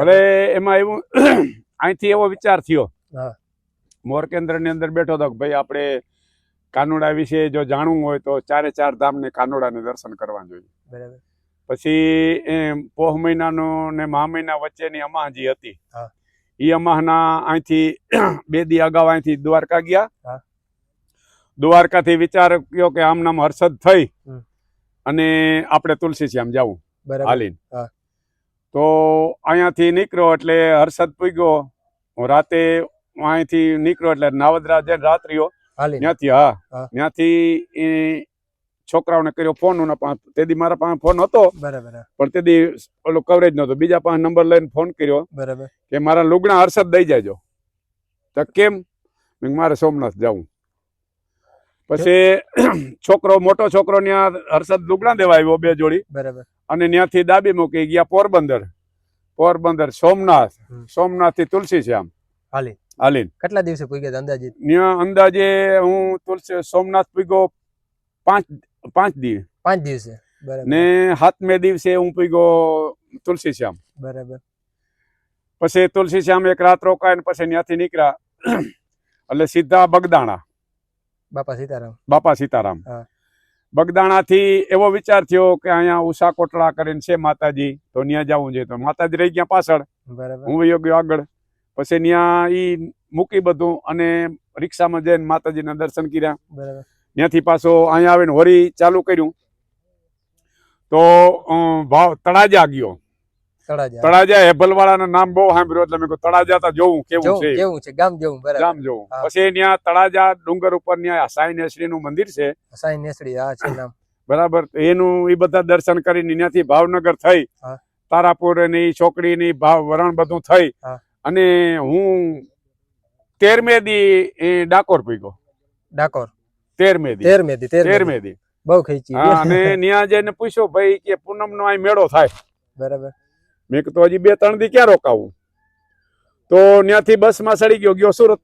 એટલે એમાં એવું અહીંથી એવો વિચાર થયો. મોર કેન્દ્રની અંદર બેઠો હતો ભાઈ આપણે કાનોડા વિશે જો જાણવું હોય તો ચારે ચાર ધામને કાનુડાને દર્શન કરવા જોઈએ. પછી એ પોહ મહિનાનો ને મહા મહિના વચ્ચેની અમાહજી હતી. એ અમાહના અહીંથી બે દી અગાઉ અહીંથી દ્વારકા ગયા. દ્વારકા દ્વારકાથી વિચાર કયો કે આમ નામ હર્ષદ થઈ અને આપણે તુલસી શ્યામ જવું હાલીને. તો અહીંયાથી નીકળ્યો એટલે હર્ષદ પૂગ્યો. હું રાતે અહીંથી નીકળ્યો એટલે નાવદરા જઈને રાત્રિયો. ત્યાંથી હા. ત્યાંથી છોકરાઓને કર્યો ફોન તેથી મારા પાસે ફોન હતો. બરાબર. પણ તેથી ઓલો કવરેજ નતો બીજા પાસે નંબર લઈને ફોન કર્યો બરાબર. કે મારા લુગણા હર્ષદ દઈ જાજો. તો કેમ? મારે સોમનાથ જવું. પછી છોકરો મોટો છોકરો ત્યાં હર્ષદ લુગણા દેવા આવ્યો બે જોડી. બરાબર. અને ત્યાંથી ડાબી મૂકી ગયા પોરબંદર. પોરબંદર સોમનાથ. સોમનાથથી તુલસી શ્યામ હાલી હાલીન. કેટલા દિવસે પૂગ્યા અંદાજે ત્યાં અંદાજે હું તુલસી સોમનાથ પૂગ્યો પાંચ પાંચ દિવસ પાંચ દિવસે. ને સાતમે દિવસે હું પૂગ્યો તુલસી શ્યામ. બરાબર. પછી તુલસી શ્યામ એક રાત રોકાય ને પછી ત્યાંથી નીકળ્યા. એટલે સીધા બગદાણા. બાપા સીતારામ. બાપા સીતારામ. હા. બગદાણાથી એવો વિચાર થયો કે અહીંયા ઉષા કોટડા કરીને છે માતાજી તો ત્યાં જવું જોઈએ. તો માતાજી રહી ગયા પાછળ. હું વયો ગયો આગળ. પછી ત્યાં ઈ મૂકી બધું અને રિક્ષામાં જઈને માતાજીના દર્શન કર્યા. ત્યાંથી પાછો અહીંયા આવીને હોરી ચાલુ કર્યું. તો ભાવ તળાજા ગયો. તળાજા. તળાજા હેબલવાળાના નામ બહુ સાંભળ્યું એટલે મેં કીધું તળાજા તો જોવું કેવું છે કેવું છે? ગામ જેવું બરાબર. ગામ જોવું. પછી ત્યાં તળાજા ડુંગર ઉપર ત્યાં સાઈ નેસડી નું મંદિર છે. સાઈ નેસડી આ છે નામ. બરાબર. એનું એ બધા દર્શન કરીને ત્યાંથી ભાવનગર થઈ. તારાપુરની છોકરી ની ભાવ વરણ બધું થઈ. અને હું તેરમે દી એ ડાકોર પીગો ડાકોર. તેરમે દી તેરમે દી તેરમે દી બહુ ખેંચી. અને ત્યાં જઈને પૂછ્યો ભાઈ કે પૂનમ નો અહીં મેળો થાય? બરાબર. મેં કીધું હજી બે ત્રણ દી ક્યાં રોકાવું? તો ત્યાંથી બસમાં સડી ગયો ગયો સુરત.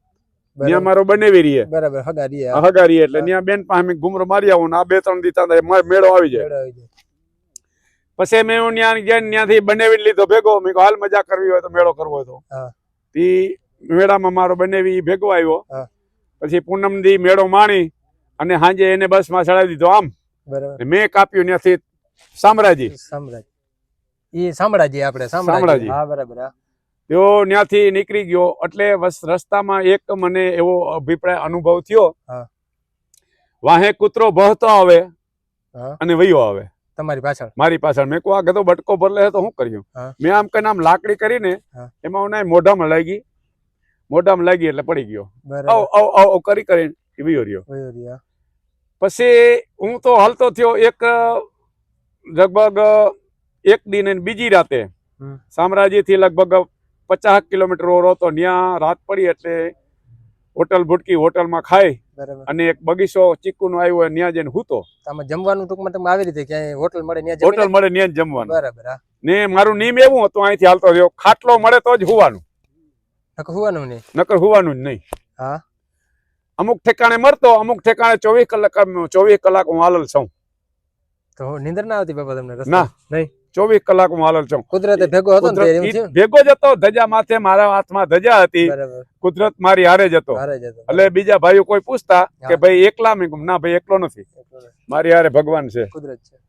ત્યાં મારો બનેવી રહીએ બરાબર હગા રીએ હગારી એટલે ત્યાં બેન પાસે ઘુમરો મારી આવું આ બે ત્રણ દી ત્યાં મેળો આવી જાય. પછી મેં હું ત્યાં ગયા ત્યાંથી બનાવીને લીધો ભેગો. મેં હાલ મજા કરવી હોય તો મેળો કરવો હતો તો. મેળામાં મારો બનેવી ભેગો આવ્યો. પછી પૂનમ દી મેળો માણી અને સાંજે એને બસમાં ચડાવી દીધો આમ. બરાબર. મેં કાપ્યું ત્યાંથી સામ્રાજી સામ્રાજ્ય. ઈ સામ્રાજ્ય આપણે સામ્રાજ્ય. હા બરાબર તેઓ ત્યાંથી નીકળી ગયો એટલે રસ્તામાં એક મને એવો અભિપ્રાય અનુભવ થયો. હા. વાહે કૂતરો બહતો આવે અને વયો આવે. તમારી પાછળ. મારી પાછળ. મેં કહું આ ગધો બટકો ભરલે તો શું કર્યું મેં આમ કઈ આમ લાકડી કરીને હા. એમાં હું મોઢામાં લાગી. મોઢામાં લાગી એટલે પડી ગયો. આવ આવ આવ કરી કરી કરીને વયો રહ્યો. પછી હું તો હાલતો થયો એક લગભગ એક દિન અને બીજી રાતે સામ્રાજ્ય સામ્રાજ્યથી લગભગ પચાસ કિલોમીટર ઓરો તો ત્યાં રાત પડી એટલે હોટલ ભૂટકી હોટલમાં ખાઈ બરાબર. અને એક બગીચો ચીકુનો આવ્યો હોય ત્યાં જઈને હૂતો. જમવાનું ટૂંકમાં તમે આવી રીતે ક્યાંય હોટલ મળે હોટલ મળે ત્યાં જમવાનું. બરાબર ને મારું નિયમ એવું હતું અહીંથી હાલતો રહ્યો ખાટલો મળે તો જ હોવાનું. નકર હોવાનું નહીં? નકર હોવાનું જ નહીં. હા. અમુક ઠેકાણે મરતો અમુક ઠેકાણે ચોવીસ કલાક ચોવીસ કલાક હું હાલલ છું. તો નિંદર ના આવતી બાપા તમને ના. નહીં? ચોવીસ કલાક હું હાલલ છું. કુદરતે ભેગો હતો ભેગો જ ધજા માથે મારા હાથમાં ધજા હતી. કુદરત મારી હારે જ હતો. હારે જ હતો. એટલે બીજા ભાઈઓ કોઈ પૂછતા કે ભાઈ એકલા મેં ના ભાઈ એકલો નથી. મારી હારે ભગવાન છે.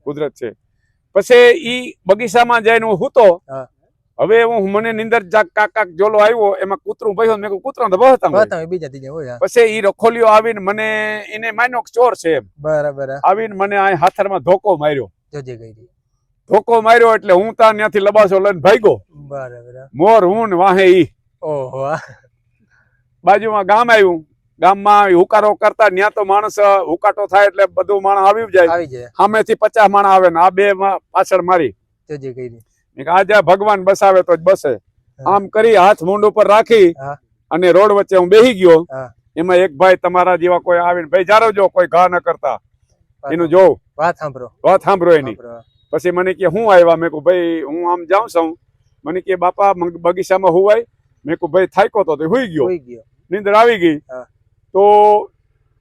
કુદરત છે. પછી ઈ બગીચામાં જઈને હું હૂતો. હવે હું મને નિંદર જાગ કાક કાક જોલો આવ્યો એમાં કૂતરું ભાઈ મેં કૂતરા તો બહતા હોય. બતાવો બીજા ત્રીજા હોય પછી ઈ રખોલીઓ આવીને મને એને માન્યો કે ચોર છે એમ. બરાબર આવીને મને આ હાથરમાં ધોકો માર્યો. જોજે ગઈ રહી. ધોકો માર્યો એટલે હું ત્યાં ત્યાંથી લબાસો લઈને ભાગ્યો. બરાબર મોર હું ને વાહે ઈ. ઓહો બાજુમાં ગામ આવ્યું. ગામમાં હુકારો કરતા ત્યાં તો માણસ હુકાટો થાય એટલે બધું માણસ આવી જાય. સામેથી પચાસ માણસ આવે ને આ બે પાછળ મારી. આજે ભગવાન બસાવે તો જ બસે. આમ કરી હાથ મૂંડ ઉપર રાખી અને રોડ વચ્ચે હું બેહી ગયો. એમાં એક ભાઈ તમારા જેવા કોઈ આવીને ભાઈ જારો જો કોઈ ઘા ન કરતા. એનું જોઉં. વાત સાંભળો. વાત સાંભળો એની. પછી મને કે હું આવ્યા? મેં કહું ભાઈ હું આમ જાઉં છું. મને કે બાપા બગીચામાં હુવાય મેં કહું ભાઈ થાક્યો તો હુઈ ગયો. નીંદર આવી ગઈ. તો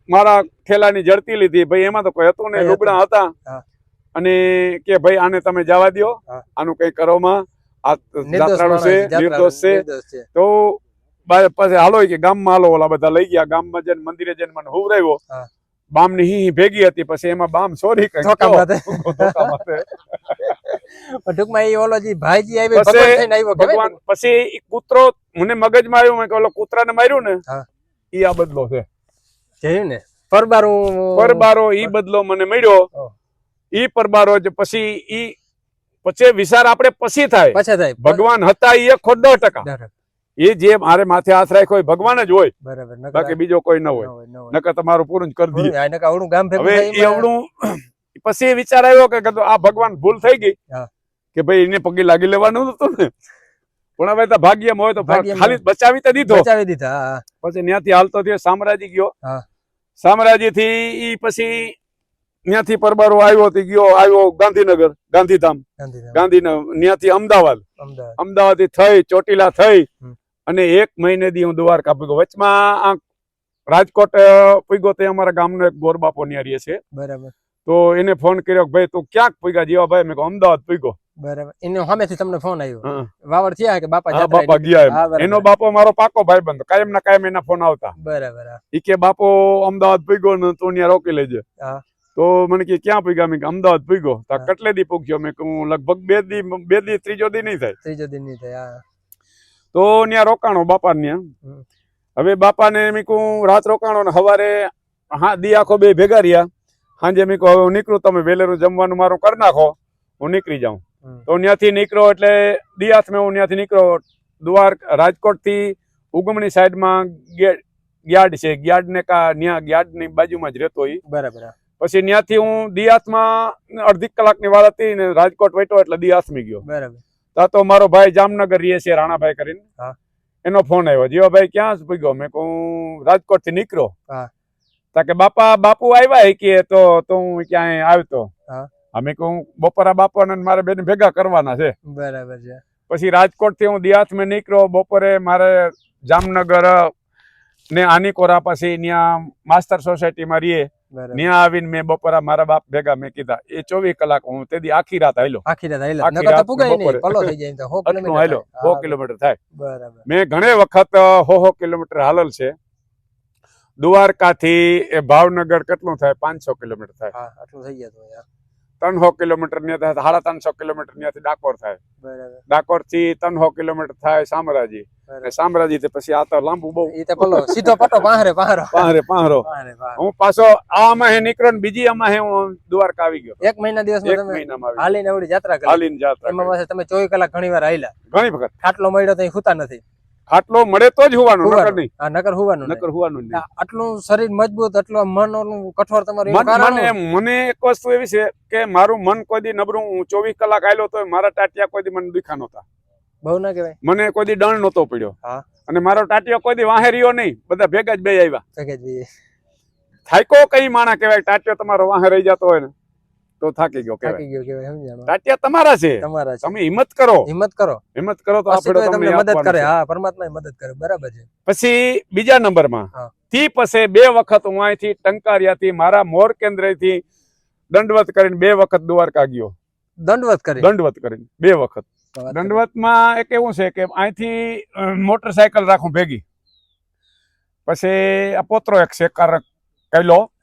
મારા થેલાની જડતી લીધી. ભાઈ એમાં તો કોઈ હતું ને લુગડા હતા. અને કે ભાઈ આને તમે જવા દ્યો. આનું કઈ આ નિર્દોષ જાત્રાળુ છે નિર્દોષ છે. તો પછી હાલો કે ગામમાં હાલો ઓલા બધા લઈ ગયા. ગામમાં જઈને મંદિરે જઈને મને હુવરાવ્યો. હા. બામની હી ભેગી હતી પછી એમાં બામ સોરી કઈ ટૂંકમાં એ ઓલો જે ભાઈજી આવી પછી આવ્યો ભગવાન ને? પછી કૂતરો મને મગજમાં આવ્યો મેં કે ઓલો કૂતરાને માર્યું ને ઈ આ બદલો છે. જોયું ને? પરબારું પરબારો ઈ બદલો મને મળ્યો. ઈ પરબારો જ પછી ઈ પછી વિચાર આપણે પછી થાય. પછી થાય. ભગવાન હતા ઈ એક ટકા. એ જે મારે માથે હાથ રાખ્યો હોય ભગવાન જ હોય. બરાબર બાકી બીજો કોઈ ન હોય. નકર તમારું પૂરું કરી દઈએ. ગામ હવે એ અવળું પછી વિચાર આવ્યો કે આ ભગવાન ભૂલ થઈ ગઈ કે ભાઈ એને પગે લાગી લેવાનું હતું ને. પણ હવે તો ભાગ્યમાં હોય તો ખાલી બચાવી તો દીધો. બચાવી. પછી ત્યાંથી હાલતો થયો સામ્રાજ્ય ગયો. સામ્રાજી થી ઈ પછી ત્યાંથી પરબારો આવ્યો તે ગયો આવ્યો ગાંધીનગર ગાંધીધામ. ગાંધીધામ, ત્યાંથી અમદાવાદ. અમદાવાદ. થી થઈ ચોટીલા થઈ. અને એક મહિને દી હું દ્વારકા પૂગ્યો વચમાં આ રાજકોટ પૂગ્યો તે અમારા ગામનો એક ગોરબાપો ન્યારીએ છે. બરાબર. તો એને ફોન કર્યો ભાઈ તું ક્યાંક પૂગ્યા જીવા? ભાઈ મેં અમદાવાદ પૂગ્યો બરાબર. એનો સામેથી તમને ફોન આવ્યો. વાવડ થયા કે બાપા બાપા ગયા હા, એમ. બરાબર. એનો બાપો મારો પાકો ભાઈબંધ. કાયમ ના કાયમ એના ફોન આવતા. બરાબર હા. ઈ કે બાપો અમદાવાદ પૂગ્યો ને તું ત્યાં રોકી લેજે. હા. તો મને કે ક્યાં પૂગ્યા મેં અમદાવાદ પૂગ્યો કેટલે દી પૂગ્યો મેં કહ્યું લગભગ બે દી બે દી ત્રીજો દી નહીં થાય. ત્રીજો દી ની થાય હા. તો ત્યાં રોકાણો બાપા ત્યાં હવે બાપાને મેં કહું રાત રોકાણો ને સવારે હા દી આખો બે ભેગા રહ્યા. સાંજે મેં કહું હવે હું નીકળું તમે વેલેરું જમવાનું મારું કરી નાખો હું નીકળી જાઉં. તો ત્યાંથી નીકળો એટલે દિયાથમાં હું ત્યાંથી નીકળો. દ્વાર રાજકોટથી ઉગમણી સાઈડમાં ગ્યાર્ડ છે. ગ્યાર્ડ ને કા ન્યા ગ્યાર્ડની બાજુમાં જ રહેતો હોય બરાબર પછી ત્યાંથી હું દિયાથમાં અડધી કલાકની વાર હતી ને રાજકોટ વેટો એટલે દિયાથમી ગયો. બરાબર. તા તો મારો ભાઈ જામનગર રહીએ છે રાણાભાઈ કરીને. એનો ફોન આવ્યો. જીવાભાઈ ક્યાં પૂગ્યો મેં કહું રાજકોટથી નીકળ્યો. તા કે બાપા બાપુ આવ્યા કે? તો તો હું ક્યાંય આવતો. હા. અમે કહું બપોરા બાપા ને મારે બેન ભેગા કરવાના છે. બરાબર છે. પછી રાજકોટથી હું દિયાથ મેં નીકળ્યો. બપોરે મારે જામનગર ને આનીકોરા પછી ત્યાં માસ્ટર સોસાયટીમાં રહીએ. ત્યાં આવીને મેં બપોરા મારા બાપ ભેગા મેં કીધા એ ચોવીસ કલાક હું તેથી આખી રાત હાલ્યો. આખી રાત હાલ્યા. આખી રાત હાલ્યો. થાય. સો કિલોમીટર થાય. બરાબર. મેં ઘણી વખત હો હો કિલોમીટર હાલલ છે. દ્વારકાથી એ ભાવનગર કેટલું થાય? પાંચસો કિલોમીટર થાય. આટલું થઈ યાર. ત્રણસો કિલોમીટર ને સાડા ત્રણસો કિલોમીટર ત્યાંથી ડાકોર થાય. ડાકોરથી ત્રણસો કિલોમીટર થાય સામ્રાજી અને સામરાજી થી પછી આ તો લાંબુ બહુ સીધો પટો પાહરે પાહરો. પાહરે પાહરો. હું પાછો આ અમાહે નીકળ્યો ને બીજી અમાહે હું દ્વારકા આવી ગયો. એક મહિના દિવસ એક મહિનામાં હાલીને આવડી યાત્રા ગયો. કરી. હાલીને જાત્રા એમાં પાછા તમે ચોવીસ કલાક ઘણી વાર હાલ્યા. ઘણી વખત. ખાટલો મળ્યો તો સુતા નથી. ખાટલો મળે તો જ હોવાનું નકર નહીં. હા નકર હોવાનું નકર હોવાનું નહીં. આટલું શરીર મજબૂત આટલું મન ઓલું કઠોર તમારું મને મને એક વસ્તુ એવી છે કે મારું મન કોઈ દી નબરું હું ચોવીસ કલાક આયલો તો મારા ટાટિયા કોઈ દી મને દુખા નહોતા. બહુ ના કહેવાય. મને કોઈ દી દણ નહોતો પડ્યો. હા. અને મારો ટાટિયો કોઈ દી વાહે રહ્યો નહીં. બધા ભેગા જ બે આવ્યા. જગતજી થાક્યો કઈ માણા કહેવાય ટાટિયો તમારો વાહે રહી જતો હોય ને. તો થાકી ગયો થાકી ગયો કહેવાય સમજાણો ટાટિયા તમારા છે. તમારા છે. તમે હિંમત કરો. હિંમત કરો. હિંમત કરો તો આપણે તમને મદદ કરે. હા પરમાત્મા મદદ કરે. બરાબર છે. પછી બીજા નંબરમાં. થી પછી બે વખત હું અહીંથી ટંકારિયાથી મારા મોર કેન્દ્રથી દંડવત કરીને બે વખત દ્વારકા ગયો. દંડવત કરી? દંડવત કરીને બે વખત. દંડવતમાં એક એવું છે કે અહીંથી મોટરસાયકલ રાખું ભેગી. પછી આ પોતરો એક શેકાર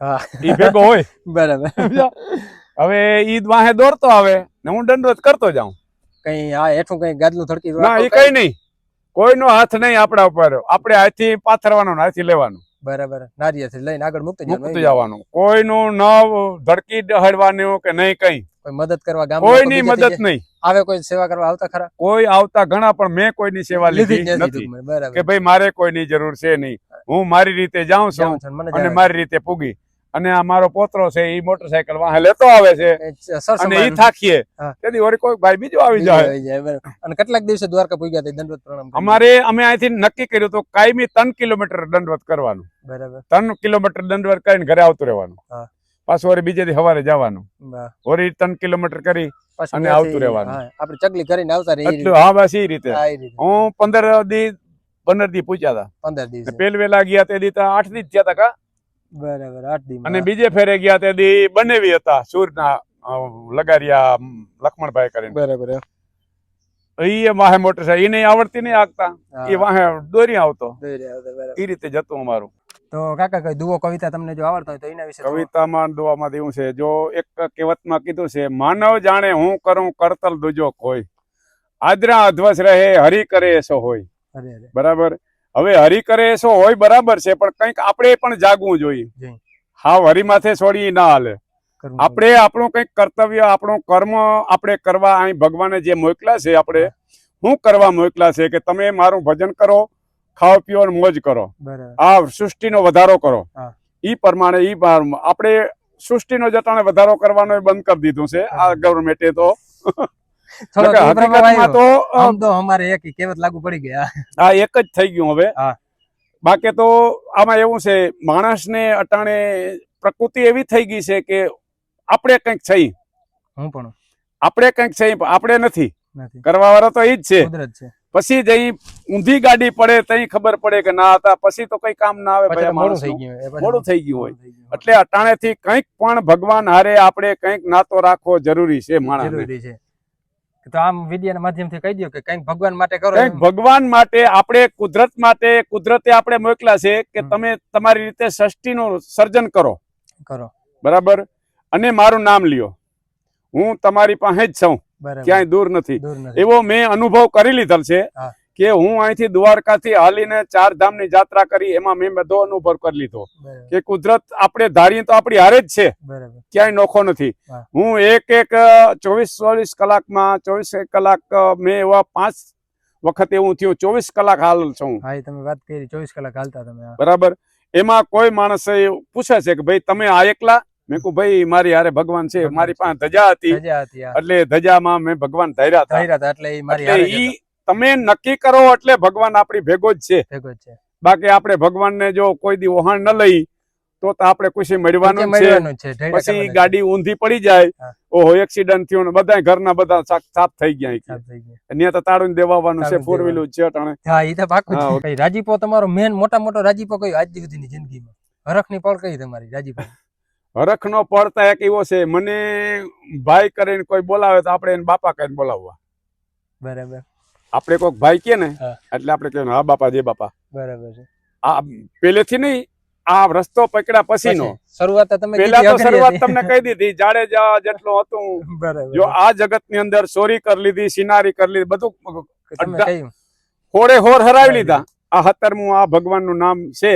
હા. એ ભેગો હોય. બરાબર. હવે ઈ વાહે દોડતો આવે ને હું દંડવત કરતો જાઉં. કઈ આ હેઠું કઈ ગાદલું થડકી ના એ કઈ? નહીં. કોઈનો હાથ નહીં આપણા ઉપર. આપણે હાથથી પાથરવાનો ને હાથથી લેવાનું. બરાબર. નારિયેળથી લઈને આગળ મૂકતી મુક્ત જવાનું. કોઈનું ન ધડકી હડવાનું કે નહીં કઈ. કોઈ મદદ કરવા ગામ કોઈની મદદ નહીં. આવે કોઈ સેવા કરવા આવતા ખરા? કોઈ આવતા ઘણા પણ મેં કોઈની સેવા લીધી નથી બરાબર. કે ભાઈ મારે કોઈની જરૂર છે નહીં. હું મારી રીતે જાઉં છું અને મારી રીતે પૂગી. અને આ મારો પોતરો છે એ મોટરસાયકલ વાહે લેતો આવે છે. અને એ થાકીએ. તેથી વળી કોઈ ભાઈ બીજો આવી જાય. અને કેટલાક દિવસે દ્વારકા પૂગ્યા હતા દંડવત પ્રણામ અમારે અમે અહીંથી નક્કી કર્યું તો કાયમી ત્રણ કિલોમીટર દંડવત કરવાનું. બરાબર. ત્રણ કિલોમીટર દંડવત કરીને ઘરે આવતું રહેવાનું. પાછું વળી બીજે દી સવારે જવાનું. વળી ત્રણ કિલોમીટર કરી અને આવતું રહેવાનું. આપણે ચકલી કરીને આવતા રહીએ હા બસ એ રીતે. હા, એ રીતે. હું પંદર દી પંદર દી પૂછ્યા હતા પંદર દી પેલ વેલા ગયા તે દી આઠ દી જ ગયા હતા કા? બરાબર આઠ દી અને બીજે ફેરે ગયા તે દી બનેવી હતા સૂરના લગારિયા અમ, લક્ષ્મણભાઈ કરીને. બરાબર એ વાહે મોટર છે એને આવડતી નહીં આગતા. એ વાહે દોરી આવતો. એ રીતે જતું અમારું. તો કાકા કઈ દુઓ કવિતા તમને જો આવડતા હોય તો એના વિશે કવિતામાં દુઆમાં દેવું છે જો એક કહેવતમાં કીધું છે માનવ જાણે હું કરું કરતલ દુજો કોઈ. આદરા અધ્વસ રહે હરી કરે એસો હોય. બરાબર? હવે હરી કરે એસો હોય બરાબર છે પણ કંઈક આપણે પણ જાગવું જોઈએ. હા હાવ હરી માથે છોડી ના હાલે. આપણે આપણું કંઈક કર્તવ્ય આપણું કર્મ આપણે કરવા અહીં ભગવાને જે મોકલા છે આપણે શું કરવા મોકલા છે કે તમે મારું ભજન કરો ખાવ પીઓ મોજ કરો. આ સૃષ્ટિનો વધારો કરો. ઈ પ્રમાણે ઈ આપણે સૃષ્ટિનો જટાણે વધારો કરવાનો બંધ કરી દીધું છે આ ગવર્મેન્ટે તો. તો આમ તો અમારે એક ઈ લાગુ પડી ગયા આ એક જ થઈ ગયું હવે. બાકી તો આમાં એવું છે માણસને અટાણે પ્રકૃતિ એવી થઈ ગઈ છે કે આપણે કંઈક થઈ. હું પણ. આપણે કંઈક થઈ આપણે નથી. કરવા વાળો તો એ જ છે. પછી જઈ ઊંધી ગાડી પડે તઈ ખબર પડે કે ના હતા પછી તો કઈ કામ ના આવે મોડું થઈ ગયું હોય. એટલે અટાણેથી કંઈક પણ ભગવાન હારે આપણે કંઈક નાતો રાખવો જરૂરી છે માણસ જરૂરી છે. તો આમ વિડિયાના માધ્યમથી કહી દો કે કંઈક ભગવાન માટે કરો કંઈક ભગવાન માટે આપણે કુદરત માટે કુદરતે આપણે મોકલા છે કે તમે તમારી રીતે સૃષ્ટિનું સર્જન કરો. કરો. બરાબર? અને મારું નામ લ્યો. હું તમારી પાસે જ છું. ક્યાંય દૂર નથી. એવો મેં અનુભવ કરી લીધેલ છે. કે હું અહીંથી દ્વારકાથી હાલીને ચાર ધામની જાત્રા કરી એમાં મેં બધો અનુભવ કરી લીધો. કે કુદરત આપણે ધારીએ તો આપણી હારે જ છે. ક્યાંય નોખો નથી. હું. એક એક ચોવીસ ચોવીસ કલાકમાં ચોવીસ કલાક મેં એવા પાંચ વખત એવું થયું ચોવીસ કલાક હાલ છું. તમે વાત કરી ચોવીસ કલાક હાલતા તમે બરાબર? એમાં કોઈ માણસ પૂછે છે કે ભાઈ તમે આ એકલા? મેં કહું ભાઈ મારી હારે ભગવાન છે મારી પાસે ધજા હતી. એટલે ધજામાં મેં ભગવાન ધાર્યા હતા. એટલે ઈ તમે નક્કી કરો એટલે ભગવાન આપણી ભેગો જ છે. ભેગો જ છે. બાકી આપણે ભગવાનને જો કોઈ દી વહાણ ન લઈ તો આપણે ખુશી મળવાનું છે. પછી ગાડી ઊંધી પડી જાય. ઓહો એક્સિડન્ટ થયું ને બધા ઘરના બધા સાફ થઈ ગયા છે. અહીં. સાફ થઈ ગયું. ત્યાં તો તાળું દેવાનું છે ફોર વ્હીલર છે અટાણે. હા એ તો પાકું છે. રાજીપો તમારો મેન મોટા મોટો રાજીપો કયો આજ સુધીની જિંદગીમાં? હરખની પળ કઈ તમારી રાજીપો? હરખનો પડતા એક એવો છે મને ભાઈ કરીને કોઈ બોલાવે તો આપણે એને બાપા કરીને બોલાવવા. બરાબર. આપણે કોઈક ભાઈ કે ને એટલે આપણે કહેવાનું હા બાપા જે બાપા. બરાબર છે. આ પેલેથી નહીં આ રસ્તો પકડ્યા પછી નો શરૂઆત તમે પેલા તો શરૂઆત તમને કહી દીધી જાડેજા જેટલું હતું. જો આ જગતની અંદર ચોરી કરી લીધી સિનારી કરી લીધી બધું હોડે હોર હરાવી લીધા. આ હતરમું આ ભગવાનનું નામ છે.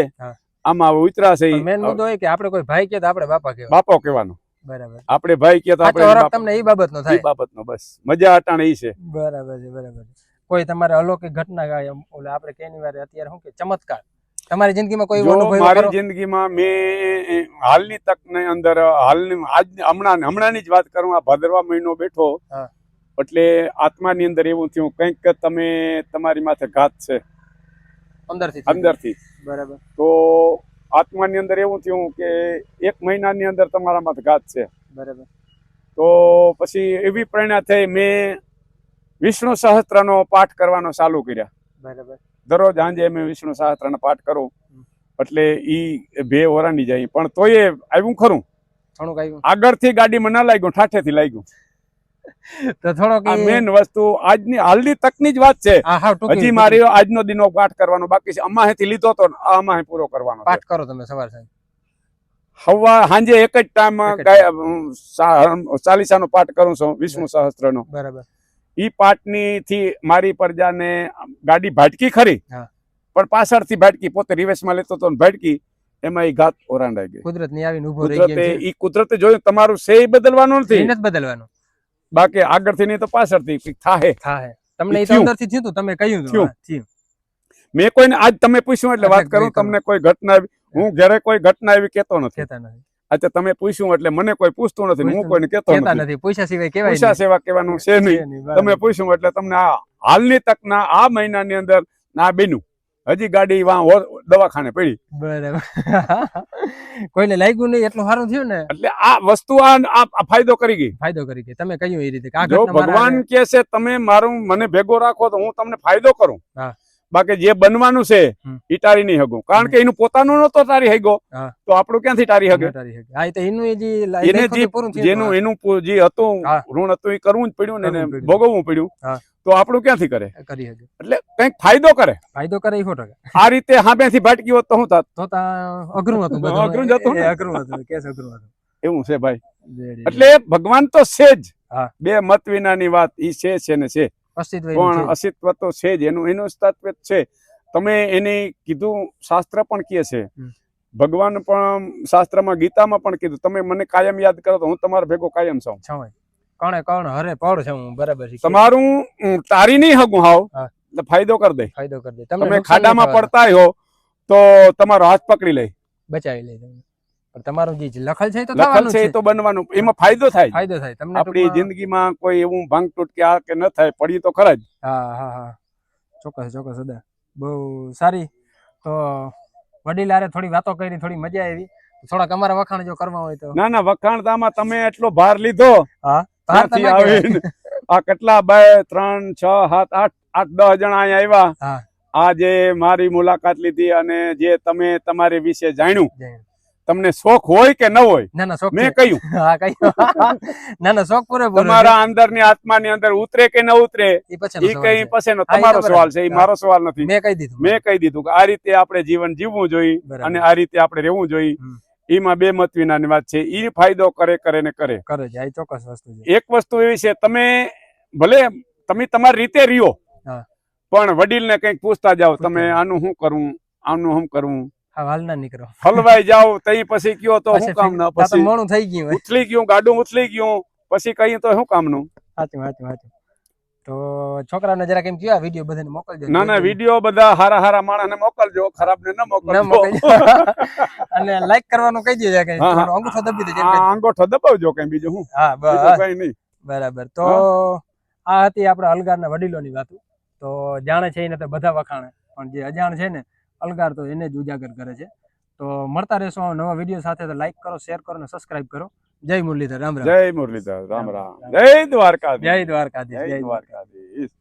આમાં ઉતરા છે. મેન મુદ્દો એ કે આપણે કોઈ ભાઈ કે તો આપણે બાપા કહેવાય. બાપો કહેવાનો. બરાબર. આપણે ભાઈ કે તો આપણે તમને એ બાબતનો થાય. બાબતનો બસ. મજા અટાણે એ છે. બરાબર છે બરાબર કોઈ તમારે અલૌકિક ઘટના ઓલે આપણે કેની વારે અત્યારે શું કે ચમત્કાર. તમારી જિંદગીમાં કોઈ અનુભવ મારી જિંદગીમાં મેં હાલની તકની અંદર હાલની આજ હમણાં હમણાંની જ વાત કરું આ ભાદરવા મહિનો બેઠો એટલે આત્માની અંદર એવું થયું કંઈક તમે તમારી માથે ઘાત છે. અંદરથી અંદરથી. બરાબર. તો આત્માની અંદર એવું થયું કે એક મહિનાની અંદર તમારા માથે ઘાત છે. બરાબર. તો પછી એવી પ્રેરણા થઈ મેં વિષ્ણુ સહસ્ત્રનો પાઠ કરવાનો ચાલુ કર્યા. બરાબર. દરરોજ સાંજે મેં વિષ્ણુ સહસ્ત્રનો પાઠ કરું. એટલે ઈ બે ઓરાની જાય. પણ તોય આવ્યું ખરું. થોડુંક આવ્યું. આગળથી ગાડીમાં ના લાગ્યું ઠાઠેથી લાગ્યું. તો થોડોક મેન વસ્તુ આજની હાલની તકની જ વાત છે. હજી મારી આજનો દિનો પાઠ કરવાનો બાકી છે. અમાહેથી લીધો તો ને અમાહે પૂરો કરવાનો પાઠ કરો તમે સવાર સાંજ. હવા સાંજે એક જ ટાઈમ ચાલીસા નો પાઠ કરું છું વિષ્ણુ સહસ્ત્રનો. બરાબર. ઈ પાટની થી મારી પ્રજાને ગાડી ભાટકી ખરી પણ પાછળથી ભાટકી પોતે રિવેશમાં લેતો તો ભાટકી એમાં એ ઘાત ઓરાંડાઈ ગઈ. કુદરતની આવીને ઊભો રહી ગયો ઈ કુદરતે જોયું તમારું સે બદલવાનું નથી. એને બદલવાનું. બાકી આગળથી નહીં તો પાછળથી કંઈક થાહે. થાહે. તમને ઈ એ અંદરથી થયું તમે કહ્યું. થયું. મેં કોઈને આજ તમે પૂછ્યું એટલે વાત કરું કરું. તમને કોઈ ઘટના આવી હું ઘરે કોઈ ઘટના આવી કેતો નથી. કેતા નથી. આજે તમે પૂછ્યું એટલે મને કોઈ પૂછતું નથી હું કોઈને કેતો નથી. પૂછ્યા સિવાય કેવાય પૂછ્યા સેવા કહેવાનું છે નહીં. તમે પૂછ્યું એટલે તમને આ હાલની તકના આ મહિનાની અંદર ના બેનું હજી ગાડી વા દવાખાને પડી. બરાબર. કોઈને લાગ્યું નહીં એટલું સારું થયું ને. એટલે આ વસ્તુ આ ફાયદો કરી ગઈ. ફાયદો કરી ગઈ. તમે કહ્યું એ રીતે જો ભગવાન કે છે તમે મારું મને ભેગો રાખો તો હું તમને ફાયદો કરું. હા. બાકી જે બનવાનું છે એ ટારી નહીં હગું. કારણ કે એનું પોતાનું નતો ટારી હગો. તો આપણું ક્યાંથી હગે? ન ટાળી. હા, તો એનું જેનું એનું જે હતું ઋણ હતું એ કરવું જ પડ્યું ને. ભોગવવું પડ્યું. તો આપણું ક્યાંથી કરે? કરી શકે એટલે કંઈક ફાયદો કરે. ફાયદો કરે સો ટકા આ રીતે હાંભેથી ભટકી હોત તો હું થાત? તો અઘરું હતું અઘરું જ હતું અઘરું હતું કેસ અઘરું હતું. એવું છે ભાઈ. એટલે ભગવાન તો છે જ. બે મત વિનાની વાત ઈ છે છે ને છે. પણ અસ્તિત્વ તો છે જ. એનું એનું અસ્તિત્વ છે. તમે એને કીધું શાસ્ત્ર પણ કહે છે. ભગવાન પણ શાસ્ત્રમાં ગીતામાં પણ કીધું. તમે મને કાયમ યાદ કરો તો હું તમારો ભેગો કાયમ છું. કણે કણ હરે પડ છે હું બરાબર છે. તમારું તારી નહીં હગું હાવ. ફાયદો કરી દે. ફાયદો કરી દે. તમે ખાડામાં પડતા હો તો તમારો હાથ પકડી લે. બચાવી લે તમારું જે લખલ છે તો લખલ છે તો બનવાનું. એમાં ફાયદો થાય. ફાયદો થાય. તમને આપણી જિંદગીમાં કોઈ એવું ભાંગ તૂટ કે આ કે ન થાય પડી તો ખરા જ. હા હા હા. ચોક્કસ ચોક્કસ અદા બહુ સારી. તો વડીલારે થોડી વાતો કરી થોડી મજા આવી. થોડાક અમારા વખાણ જો કરવા હોય તો. ના ના વખાણતામાં તમે એટલો ભાર લીધો. હા ત્યાંથી આવીને આ કેટલા બે ત્રણ છ સાત આઠ આઠ દસ જણા અહીંયા આવ્યા. આજે મારી મુલાકાત લીધી અને જે તમે તમારી વિશે જાણ્યું. તમને શોખ હોય કે ન હોય? ના ના શોખ મેં કહ્યું. હા કહ્યું. ના ના શોખ છે. તમારા અંદરની આત્માની અંદર ઉતરે કે ન ઉતરે એ કઈ. પછીનો તમારો સવાલ છે એ મારો સવાલ નથી. મેં કહી દીધું. મેં કહી દીધું કે આ રીતે આપણે જીવન જીવવું જોઈએ અને આ રીતે આપણે રહેવું જોઈએ. એમાં બે મત વિનાની વાત છે એ ફાયદો કરે કરે ને કરે. કરે છે ચોક્કસ વસ્તુ એક વસ્તુ એવી છે તમે ભલે તમે તમારી રીતે રહ્યો પણ પણ વડીલને કંઈક પૂછતા જાઓ તમે આનું શું કરવું આનું શું કરવું હાલ ના નીકળો. હલવાઈ જાઓ તઈ પછી કયો તો શું કામ ના પછી મોડું થઈ ગયું ઉથલી ગયું ગાડું ઉથલી ગયું પછી કઈ તો શું કામનું? સાચું સાચું સાચું. તો છોકરાને જરા કેમ કયો વીડિયો બધાને મોકલજો. ના ના વીડિયો બધા હારા હારા માણસને મોકલજો ખરાબ ને ન મોકલજો. અને લાઈક કરવાનું કહી દેજો કે હા, હા. અંગૂઠો દબી દેજો આ દબાવજો કઈ બીજું હું હા બસ. કઈ નહીં. બરાબર. તો આ હતી આપણા અલગારના વડીલોની વાતો. તો જાણે છે એને તો બધા વખાણે. પણ જે અજાણ છે ને અલગાર તો એને જ ઉજાગર કરે છે. તો મળતા રહેશો નવા વીડિયો સાથે તો લાઈક કરો શેર કરો અને સબસ્ક્રાઇબ કરો. જય મુરલીધર રામ રામ. જય મુરલીધર રામ રામ જય દ્વારકાધીશ. જય દ્વારકાધીશ જય જય દ્વારકા દ્વારકાધીશ.